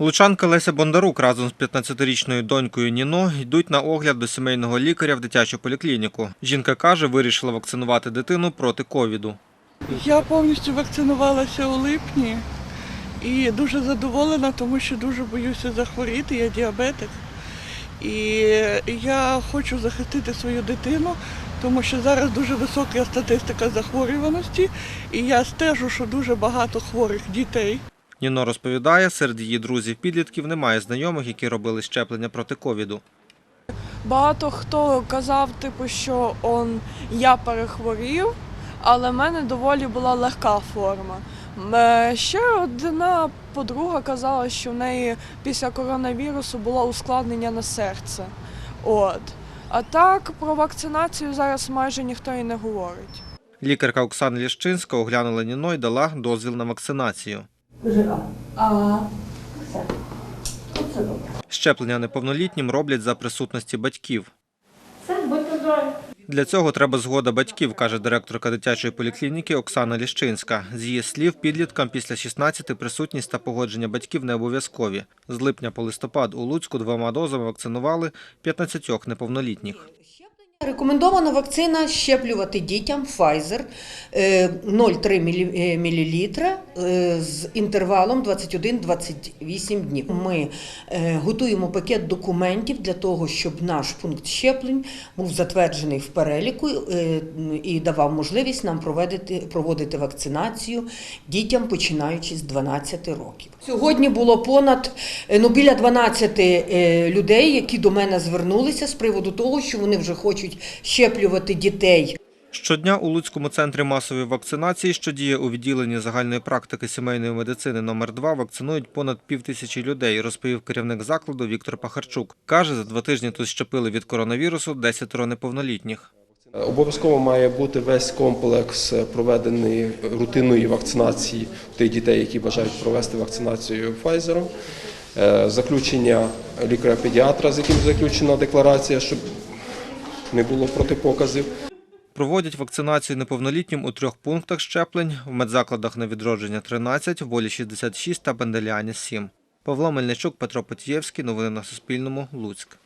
Лучанка Леся Бондарук разом з 15-річною донькою Ніно йдуть на огляд до сімейного лікаря в дитячу поліклініку. Жінка каже, вирішила вакцинувати дитину проти ковіду. Я повністю вакцинувалася у липні і дуже задоволена, тому що дуже боюся захворіти, я діабетик. І я хочу захистити свою дитину, тому що зараз дуже висока статистика захворюваності, і я стежу, що дуже багато хворих дітей. Ніно розповідає, серед її друзів-підлітків немає знайомих, які робили щеплення проти ковіду. Багато хто казав, типу, що он я перехворів, але в мене доволі була легка форма. Е, Ще одна подруга казала, що в неї після коронавірусу було ускладнення на серце. От. А так про вакцинацію зараз майже ніхто і не говорить. Лікарка Оксана Ліщинська оглянула Ніно і дала дозвіл на вакцинацію. Щеплення неповнолітнім роблять за присутності батьків. Для цього треба згода батьків, каже директорка дитячої поліклініки Оксана Ліщинська. З її слів, підліткам після 16 присутність та погодження батьків не обов'язкові. З липня по листопад у Луцьку двома дозами вакцинували 15 неповнолітніх. Рекомендована вакцина щеплювати дітям Pfizer е, 0,3 мілі- мл е, з інтервалом 21-28 днів. Ми е, готуємо пакет документів для того, щоб наш пункт щеплень був затверджений в переліку е, і давав можливість нам проводити, проводити вакцинацію дітям, починаючи з 12 років. Сьогодні було понад е, ну, біля 12 е, людей, які до мене звернулися з приводу того, що вони вже хочуть щеплювати дітей. Щодня у Луцькому центрі масової вакцинації, що діє у відділенні загальної практики сімейної медицини номер 2 вакцинують понад півтисячі людей, розповів керівник закладу Віктор Пахарчук. Каже, за два тижні тут щепили від коронавірусу 10 неповнолітніх. Обов'язково має бути весь комплекс проведеної рутинної вакцинації тих дітей, які бажають провести вакцинацію Pfizer. Е, Заключення лікаря-педіатра, з яким заключена декларація, щоб не було протипоказів. Проводять вакцинацію неповнолітнім у трьох пунктах щеплень в медзакладах на відродження 13, волі 66 та Бенделіані 7. Павло Мельничук, Петро Потієвський. Новини на Суспільному. Луцьк.